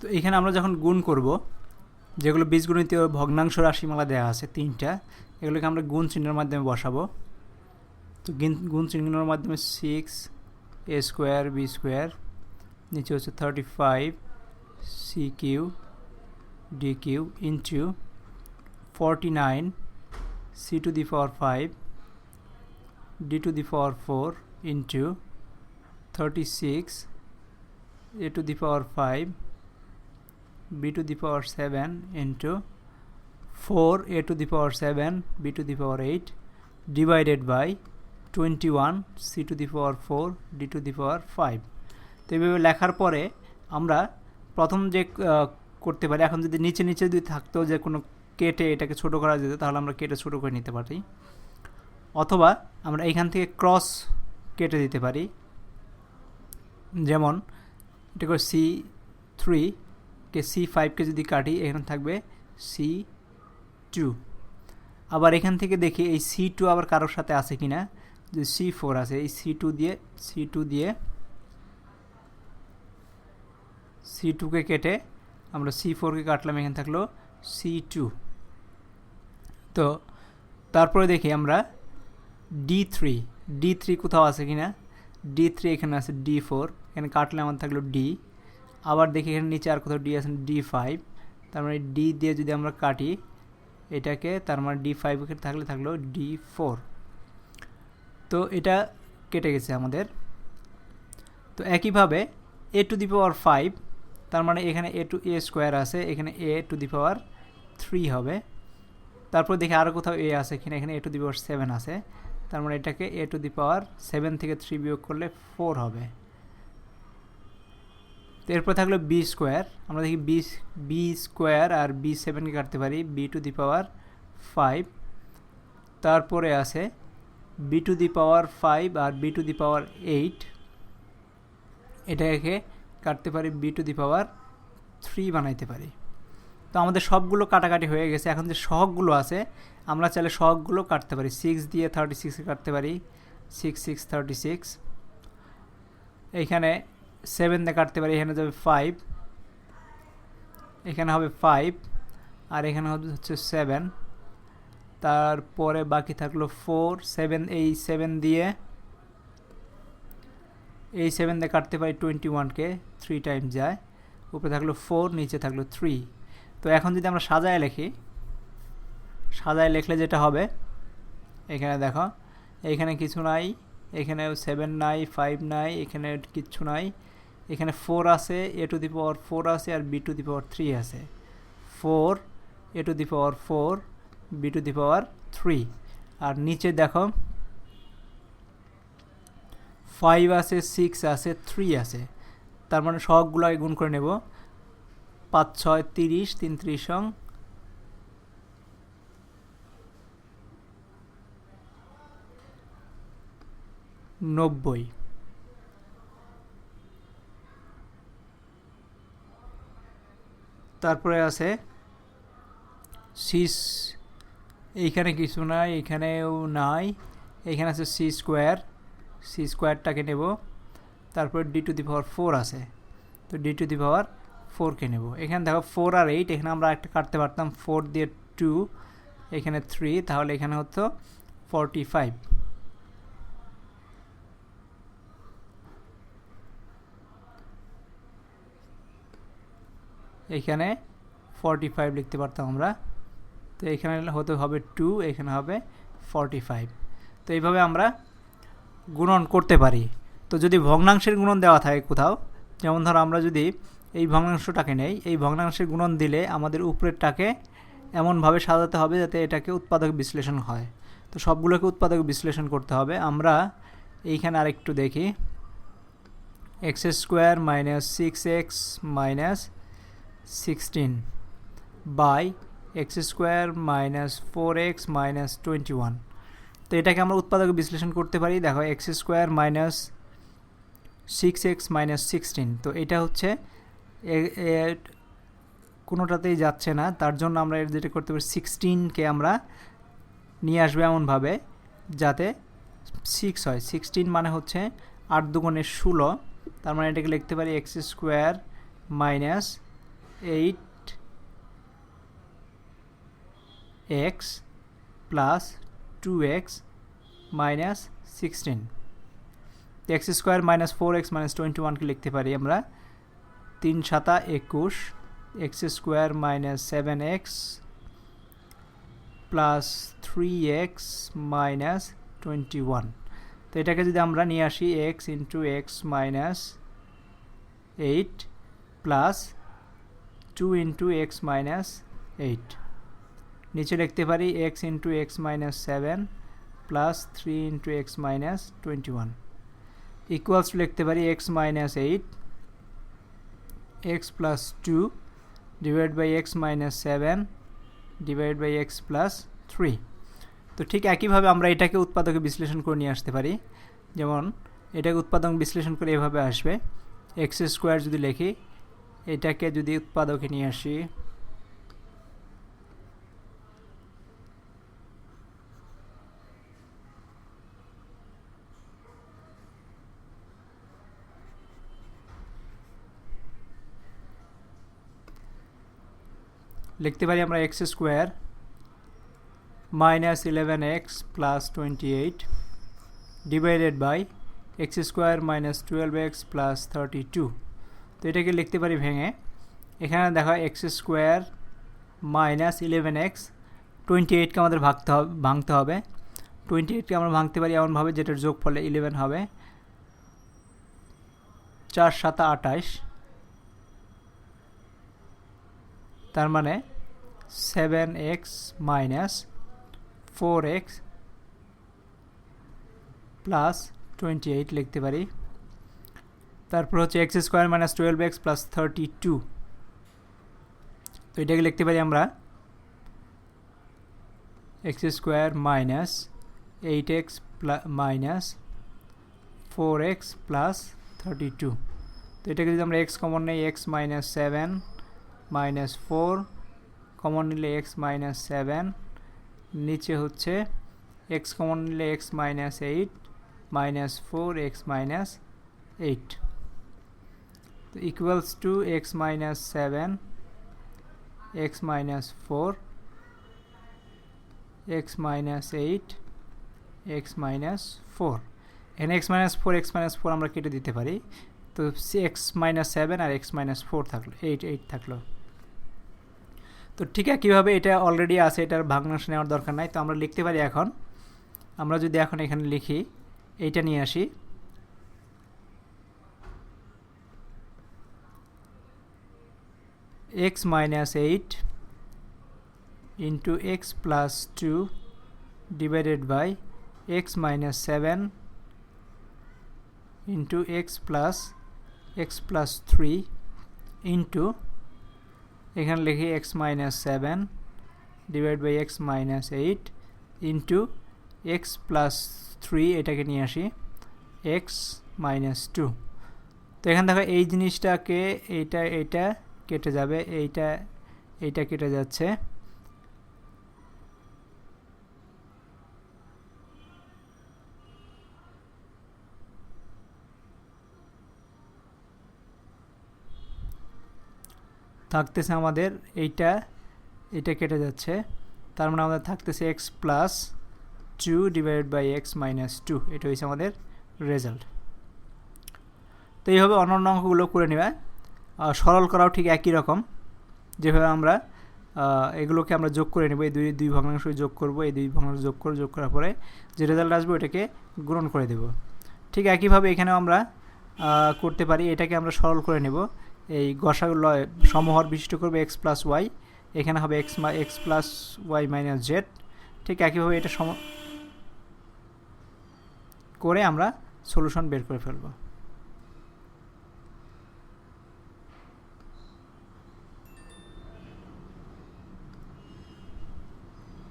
তো এখানে আমরা যখন গুণ করব, যেগুলো বীজগণিত ভগ্নাংশ রাশিমালা দেওয়া আছে, তিনটা, এগুলোকে আমরা গুণ চিহ্নের মাধ্যমে বসাবো। তো গুণ- চিহ্নের মাধ্যমে six A square B square নিচে হচ্ছে thirty five C Q D Q into forty nine C to the power five D to the power four into thirty six A to the power 5 b to the power 7 into 4 a to the power 7 b to the power 8 divided by 21 c to the power 4 d to the power 5 তো এইভাবে লেখার পরে আমরা প্রথম যে করতে পারি, এখন যদি নিচে নিচে যদি থাকতো যে কোনো কেটে এটাকে ছোট করা যেত, তাহলে আমরা কেটে ছোট করে নিতে পারি। অথবা আমরা এইখান থেকে ক্রস কেটে দিতে পারি। যেমন এটা করে সি থ্রি কে সি ফাইভকে যদি কাটি, এখানে থাকবে সি টু। আবার এখান থেকে দেখি এই সি টু আবার কারোর সাথে আছে কি না যে সি ফোর আছে, এই সি টু দিয়ে, সি টু দিয়ে সি টুকে কেটে আমরা সি ফোরকে কাটলাম, এখানে থাকল সি টু। তো তারপরে দেখি আমরা ডি থ্রি। ডি থ্রি কোথাও আছে কি না ডি থ্রি এখানে আছে, ডি ফোর। এখানে কাটলে আমার থাকল ডি। আবার দেখি এখানে নিচে আর কোথাও ডি আছে ডি ফাইভ তার মানে ডি দিয়ে যদি আমরা কাটি, এটাকে তার মানে ডি ফাইভ থাকলে থাকল ডি ফোর তো এটা কেটে গেছে আমাদের। তো একইভাবে এ টু দি পাওয়ার ফাইভ তার মানে এখানে এ টু এ স্কোয়ার আছে, এখানে এ টু দি পাওয়ার থ্রি হবে। তারপর দেখি আরও কোথাও এ আছে কিনা, এখানে এ টু দি পাওয়ার সেভেন আছে। তার মানে এটাকে A to the power seven থেকে থ্রি বিয়োগ করলে ফোর হবে। এরপর থাকল বি স্কোয়ার আমরা দেখি বি বি স্কোয়ার আর বি সেভেনকে কাটতে পারি B to the power five তারপরে আছে B to the power five R B to the power eight এটাকে কাটতে পারি B to the power three বানাইতে পারি। তো আমাদের সবগুলো কাটাকাটি হয়ে গেছে, এখন যে সহগগুলো আছে, আমরা চাইলে সহগগুলো কাটতে পারি। সিক্স দিয়ে থার্টি সিক্সে কাটতে পারি সিক্স সিক্স থার্টি সিক্স এইখানে সেভেন দিয়ে কাটতে পারি, এখানে যাবে ফাইভ এখানে হবে ফাইভ আর এখানে হচ্ছে সেভেন তারপরে বাকি থাকল ফোর সেভেন এই সেভেন দিয়ে, এই সেভেন দিয়ে কাটতে পারি টোয়েন্টি ওয়ানকে থ্রি টাইম যায়, উপরে থাকল ফোর নিচে থাকল থ্রি তো এখন যদি আমরা সাজায় লিখি, সাজায় লিখলে যেটা হবে, এখানে দেখো, এখানে কিছু নাই এখানে সেভেন নাই ফাইভ নাই, এখানে কিচ্ছু নাই এখানে ফোর আছে এ টু দি পাওয়ার ফোর আছে আর B to the power three আছে। Four A to the power four B to the power three আর নিচে দেখো ফাইভ আছে সিক্স আছে থ্রি আছে। তার মানে সবগুলো গুণ করে নেব। পাঁচ, ছয়, তিরিশ, তিন, ত্রিশ সং নব্বই। তারপরে আছে সিস এইখানে কিছু নাই এখানেও নাই এখানে আছে সি স্কোয়ার সি স্কোয়ারটাকে নেব, তারপর D to the power four আছে, তো ডি টু দি পাওয়ার ফোরকে নেব। এখানে দেখো ফোর আর এইট এখানে আমরা একটা কাটতে পারতাম ফোর দিয়ে টু এখানে থ্রি তাহলে এখানে হতো ফর্টি ফাইভ এখানে ফর্টি ফাইভ লিখতে পারতাম আমরা। তো এখানে হতে হবে টু এখানে হবে ফর্টি ফাইভ তো এইভাবে আমরা গুণন করতে পারি। তো যদি ভগ্নাংশের গুণন দেওয়া থাকে কোথাও, যেমন ধরো আমরা যদি এই ভগ্নাংশটাকে নেই, এই ভগ্নাংশের গুণন দিলে আমাদের উপরেরটাকে এমনভাবে সাজাতে হবে যাতে এটাকে উৎপাদক বিশ্লেষণ হয়। তো সবগুলোকে উৎপাদক বিশ্লেষণ করতে হবে। আমরা এইখানে আরেকটু দেখি। X square minus six X minus sixteen by X square minus four X minus twenty one তো এটাকে আমরা উৎপাদক বিশ্লেষণ করতে পারি। দেখো X square minus six X minus sixteen তো এটা হচ্ছে কোনোটাতেই যাচ্ছে না। তার জন্য আমরা যেটা করতে পারি সিক্সটিনকে আমরা নিয়ে আসব এমনভাবে, যাতে সিক্স হয়। সিক্সটিন মানে হচ্ছে আট দুগুণের ষোলো। তার মানে এটাকে লিখতে পারি X square minus eight X plus two X minus sixteen X square minus four X minus twenty ওয়ানকে লিখতে পারি আমরা। তিন সাতা একুশ X square minus seven X plus three X minus twenty one তো এটাকে যদি আমরা নিয়ে আসি X into X minus eight plus two into X minus eight নিচে লিখতে পারি X into X minus seven plus three into X minus twenty one equals লিখতে পারি X minus eight X plus two divide by X minus seven divide by X plus three তো ঠিক একইভাবে আমরা এটাকে উৎপাদকে বিশ্লেষণ করে নিয়ে আসতে পারি। যেমন এটাকে উৎপাদক বিশ্লেষণ করে এভাবে আসবে। এক্স স্কোয়ার যদি লিখি এটাকে যদি উৎপাদকে নিয়ে আসি, লিখতে পারি আমরা X square minus eleven X plus twenty eight divided by X square minus twelve X plus thirty two. তো এটাকে লিখতে পারি ভেঙে। এখানে দেখা X square minus eleven X twenty এইটকে আমাদের ভাগতে হবে, ভাঙতে হবে। টোয়েন্টি এইটকে আমরা ভাঙতে পারি এমনভাবে যেটার যোগ ফলে ইলেভেন হবে। চার সাতা আটাইশ তার মানে seven X minus four X plus twenty eight লিখতে পারি। তারপর হচ্ছে X square minus twelve X plus thirty two. তো এটাকে লিখতে পারি আমরা X square minus eight X minus four X plus thirty two. তো এটাকে যদি আমরা এক্স কমন নেই, X minus seven minus four common নিলে এক্স মাইনাস সেভেন, নিচে হচ্ছে এক্স কমন নিলে X minus eight minus four X minus eight. তো equals to x minus seven x minus four x minus eight x minus four এখানে x minus four x minus four আমরা কেটে দিতে পারি। তো এক্স মাইনাস সেভেন আর x minus four থাকল eight eight থাকল। তো ঠিক আছে কীভাবে এটা অলরেডি আছে, এটার ভাগনাশ নেওয়ার দরকার নাই। তো আমরা লিখতে পারি এখন, আমরা যদি এখন এখানে লিখি, এইটা নিয়ে আসি। X minus eight into x plus two divided by x minus seven into x plus x plus three into এখানে লিখি x minus seven divide by x minus eight into x plus three এটাকে নিয়ে আসি x minus two তো এখানে দেখো এই জিনিসটাকে, এইটা এইটা কেটে যাবে, এইটা এইটা কেটে যাচ্ছে। থাকতেছে আমাদের এইটা এটা কেটে যাচ্ছে। তার মানে আমাদের থাকতেছে x plus two divided by x minus two এটা হচ্ছে আমাদের রেজাল্ট তো এইভাবে অন্যান্য অঙ্কগুলো করে নেবে। সরল করাও ঠিক একই রকম। যেভাবে আমরা এগুলোকে আমরা যোগ করে নেব, এই দুই দুই ভগ্নাংশ যোগ করব, এই দুই ভগ্নাংশ যোগ করে যোগ করার পরে যে রেজাল্ট আসবে ওটাকে গ্রহণ করে দেব। ঠিক একইভাবে এখানেও আমরা করতে পারি, এটাকে আমরা সরল করে নেব। এই গসাগুলো সমহর বিশিষ্ট করবে এক্স প্লাস ওয়াই এখানে হবে এক্স মা x plus y minus z ঠিক একইভাবে এটা সম করে আমরা সলিউশন বের করে ফেলব।